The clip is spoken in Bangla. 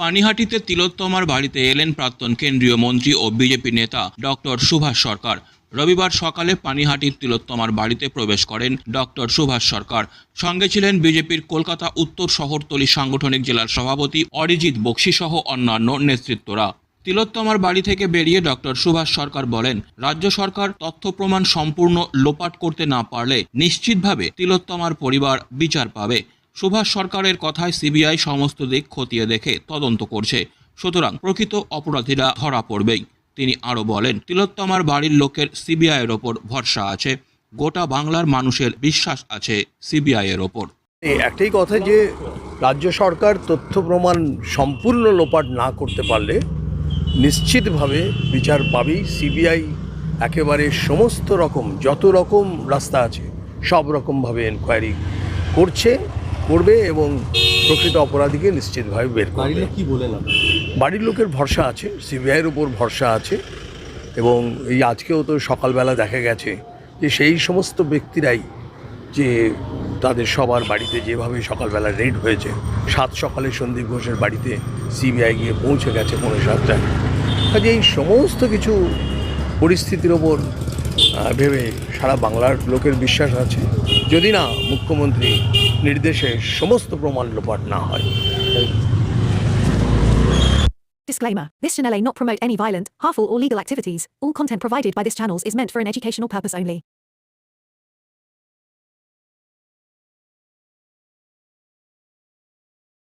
পানিহাটিতে তিলোত্তমার বাড়িতে এলেন প্রাক্তন কেন্দ্রীয় মন্ত্রী ও বিজেপি নেতা ডক্টর সুভাষ সরকার। রবিবার সকালে পানিহাটির তিলোত্তমার বাড়িতে প্রবেশ করেন ডক্টর সুভাষ সরকার। সঙ্গে ছিলেন বিজেপির কলকাতা উত্তর শহরতলি সাংগঠনিক জেলার সভাপতি অরিজিৎ বক্সি সহ অন্যান্য নেতৃত্বরা। তিলোত্তমার বাড়ি থেকে বেরিয়ে ডক্টর সুভাষ সরকার বলেন, রাজ্য সরকার তথ্য প্রমাণ সম্পূর্ণ লোপাট করতে না পারলে নিশ্চিতভাবে তিলোত্তমার পরিবার বিচার পাবে। সুভাষ সরকারের কথায় সিবিআই সমস্ত দিক খতিয়ে দেখে তদন্ত করছে। সুতরাং প্রকৃত অপরাধীরা ধরা পড়বেই। তিনি আরও বলেন, তিলোত্তমার বাড়ির লোকের সিবিআইয়ের ওপর ভরসা আছে। গোটা বাংলার মানুষের বিশ্বাস আছে সিবিআইয়ের ওপর। একটাই কথা যে, রাজ্য সরকার তথ্য প্রমাণ সম্পূর্ণ লোপাট না করতে পারলে নিশ্চিতভাবে বিচার পাবেই সিবিআই। একেবারে সমস্ত রকম, যত রকম রাস্তা আছে, সব রকমভাবে এনকোয়ারি করছে। করবে এবং প্রকৃত অপরাধীকে নিশ্চিতভাবে বের বাড়ির করবে লোক কি বলেন বাড়ির লোকের ভরসা আছে সিবিআইয়ের উপর ভরসা আছে এবং এই আজকেও তো সকালবেলা দেখা গেছে যে সেই সমস্ত ব্যক্তিরাই যে তাদের সবার বাড়িতে যেভাবে সকালবেলা রেড হয়েছে সাত সকালে সন্দীপ ঘোষের বাড়িতে সিবিআই গিয়ে পৌঁছে গেছে পৌনে সাতটায়। কাজে এই সমস্ত কিছু পরিস্থিতির ওপর ভেবে সারা বাংলার লোকের বিশ্বাস আছে যদি না মুখ্যমন্ত্রী নির্দেশে সমস্ত প্রমাণ লোপাট না হয় Disclaimer This channel may not promote any violent, harmful, or legal activities. All content provided by this channel is meant for an educational purpose only.